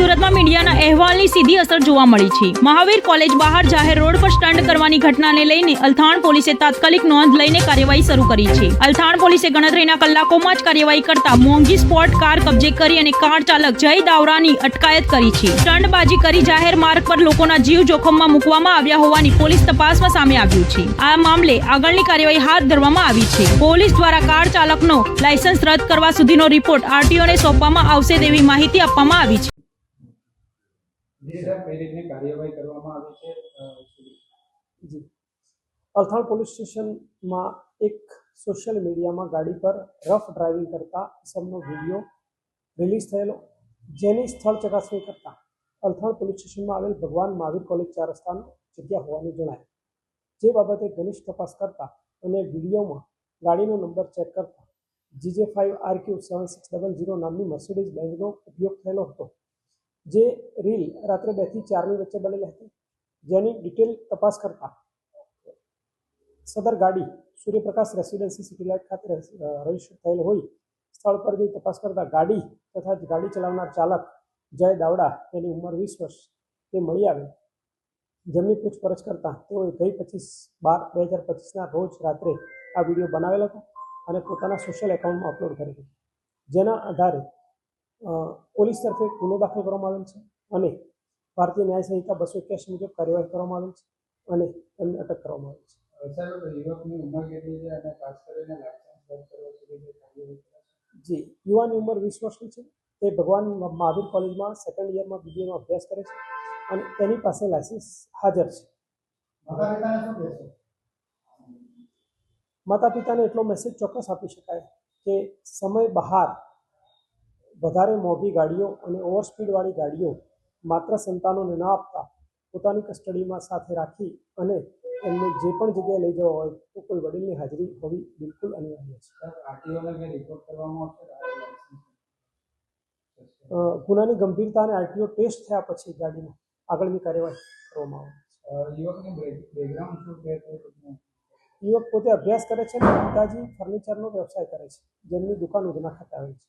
સુરતમાં મીડિયાના અહેવાલની સીધી અસર જોવા મળી છે. મહાવીર કોલેજ બહાર જાહેર રોડ પર સ્ટન્ટ કરવાની ઘટનાને લઈને અલથાણ પોલીસે તાત્કાલિક નોંધ લઈને કાર્યવાહી શરૂ કરી છે. અલથાણ પોલીસે ગણતરીના કલાકોમાં જ કાર્યવાહી કરતા મોંઘી સ્પોટ, કાર કબજે કરી અને કાર ચાલક જય દાવરાની અટકાયત કરી છે. સ્ટન્ટબાજી કરી જાહેર માર્ગ પર લોકોના જીવ જોખમમાં મૂકવામાં આવ્યા હોવાની પોલીસ તપાસમાં સામે આવ્યું છે. આ મામલે આગળની કાર્યવાહી હાથ ધરવામાં આવી છે. પોલીસ દ્વારા કાર ચાલકનો લાયસન્સ રદ કરવા સુધીનો રિપોર્ટ આરટીઓને સોંપવામાં આવશે તેવી માહિતી આપવામાં આવી છે જી સાહેબ કઈ રીતની કાર્યવાહી કરવામાં આવી છે જી. અલથાણ પોલીસ સ્ટેશનમાં એક સોશિયલ મીડિયામાં ગાડી પર રફ ડ્રાઇવિંગ કરતા સમનો વીડિયો રિલીઝ થયેલો, જેની સ્થળ ચકાસણી કરતા અલથાણ પોલીસ સ્ટેશનમાં આવેલ ભગવાન મહાવીર કોલેજ ચાર રસ્તાનો જગ્યા હોવાનું જણાય. જે બાબતે ઘનિષ્ઠ તપાસ કરતા અને વિડીયોમાં ગાડીનો નંબર ચેક કરતા GJ five R Q seven six double zero નામની મર્સિડીઝ બેન્કનો ઉપયોગ થયેલો હતો. જે રીલ રાત્રે બેથી ચારની વચ્ચે બનેલી હતી, જેની ડિટેલ તપાસ કરતા સદર ગાડી સૂર્યપ્રકાશ રેસિડેન્સી સિટી લાઇટ ખાતે રજિસ્ટર થયેલ હોય, સ્થળ પર જઈ તપાસ કરતા ગાડી તથા ગાડી ચલાવનાર ચાલક જય દાવડા, તેની ઉંમર વીસ વર્ષ, તે મળી આવે. જેમની પૂછપરછ કરતા તેઓએ ગઈ પચીસ બાર બે હજાર પચીસના રોજ રાત્રે આ વીડિયો બનાવેલો હતો અને પોતાના સોશિયલ એકાઉન્ટમાં અપલોડ કર્યો હતો. જેના આધારે પોલીસ તરફે ગુનો દાખલ કરવામાં આવેલ છે અને ભારતીય ન્યાય સંહિતા બસો એક્યાસી મુજબ કાર્યવાહી કરવામાં આવેલ છે અને તેમને અટક કરવામાં આવેલ છે. જી યુવાની ઉંમર વીસ વર્ષની છે. તે ભગવાન મહાવીર કોલેજમાં સેકન્ડ યરમાં બીબીએનો અભ્યાસ કરે છે અને તેની પાસે લાયસન્સ હાજર છે. માતા પિતાને એટલો મેસેજ ચોક્કસ આપી શકાય કે સમય બહાર વધારે મોંઘી ગાડીઓ અને ઓવરસ્પીડવાળી ગાડીઓ માત્ર સંતાનોને ન આપતા પોતાની કસ્ટડીમાં સાથે રાખી અને એમને જે પણ જગ્યાએ લઈ જવા હોય તો કોઈ વડીલની હાજરી હોવી બિલકુલ અનિવાર્ય છે. ગુનાની ગંભીરતા અને આરટીઓ ટેસ્ટ થયા પછી ગાડીનો આગળની કાર્યવાહી કરવામાં આવે યુવક પોતે અભ્યાસ કરે છે અને પિતાજી ફર્નિચરનો વ્યવસાય કરે છે. જેમની દુકાન ઉધના ખાતે હોય છે.